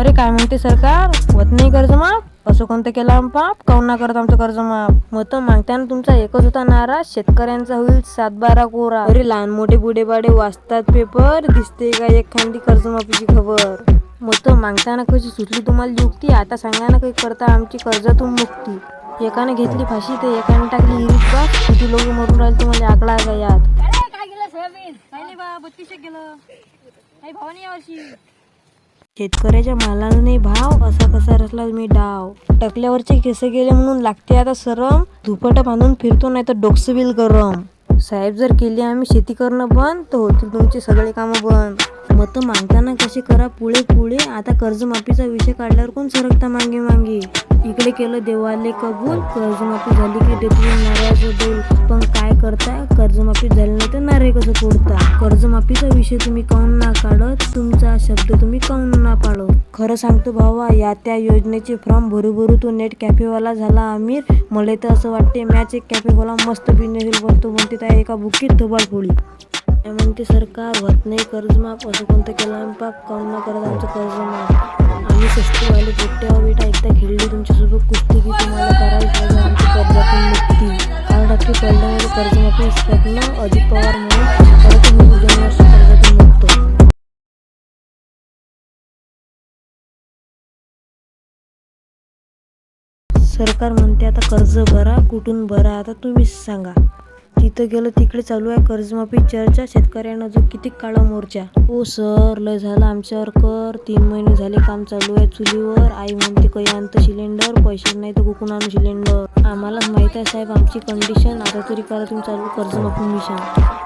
अरे काय म्हणते सरकार? होत नाही कर्ज माफ असं कोणतं केलं आम पाप? काऊन ना करत आमचं कर्ज माफ? मत मागताना तुमचा एकच होता नारा शेतकऱ्यांचा होईल सातबारा कोरा. अरे लहान मोठे बुडे बाडे वाचतात पेपर दिसते का एखादी कर्जमाफीची खबर? मत मागताना कशी सुटली तुम्हाला युक्ती? आता सांगा ना काही करता आमची कर्जातून मुक्ती. एकाने घेतली फाशी तर एकाने टाकली हिरीत बा किती लोक मरून राहिले तुम्हाला आकडा आहे का यात. काय गेलं सोयाबीन काही नाही बा गेलं काही भाव नाही यावर्षी. शेतकऱ्याच्या मालाला नाही भाव असा कसा रचला मी डाव. टकल्यावरचे केस गेले म्हणून लागते आता सरम. दुपट बांधून फिरतो नाही तर डोकसं बिल गरम. साहेब जर केली आम्ही शेती करणं बंद तर होतील तुमचे सगळे कामं बंद. मत मागताना कसे करा पुढे पुढे आता कर्जमाफीचा विषय काढल्यावर कोण सरकता मागे मागे? इकडे केलं देवाले कबूल कर्जमाफी झाली की देतो नारळाचं बोल. पण काय करताय? कर्जमाफी झाली नाही तर नारे कसं फोडता? कर्जमाफीचा विषय तुम्ही काऊन काढत तुमचा शब्द तुम्ही काऊन ना पाळत खरं सांगतो भावा या त्या योजनेचे फॉर्म भरू भरू तो नेट कॅफेवाला झाला आमिर. मला तर असं वाटते मॅच एक कॅफेवाला मस्त बिझनेस बनतो म्हणते त्या एका बुकीत धुबाड फोडी काय म्हणते सरकार होत नाही कर्जमाफ असं कोणतं केलं? आम्ही पाप काऊन ना करत आमचं कर्जमाफ आम्ही सस्तीवाले पोट्ट्यावर बेटा एकदा खेळली तुमच्यासोबत कुस्ती की तुम्हाला करायला पाहिजे आमची कर्जातून मुक्ती. काल रात्री पडल्यामुळे कर्जमाफी स्वप्न अजित पवार म्हणून. परत सरकार म्हणते आता कर्ज भरा कुठून भरा आता तुम्हीच सांगा. तिथं गेलं तिकडे चालू आहे कर्जमाफी चर्चा. शेतकऱ्यांना जो किती काळा मोर्चा? ओ सर लय झालं आमच्यावर कर. तीन महिने झाले काम चालू आहे चुलीवर. आई म्हणते काही आणतं सिलेंडर पैसे नाही तर कुकून आणू सिलेंडर. आम्हालाच माहीत आहे साहेब आमची कंडिशन आता तरी करा तुम्ही चालू कर्जमाफी मिशन.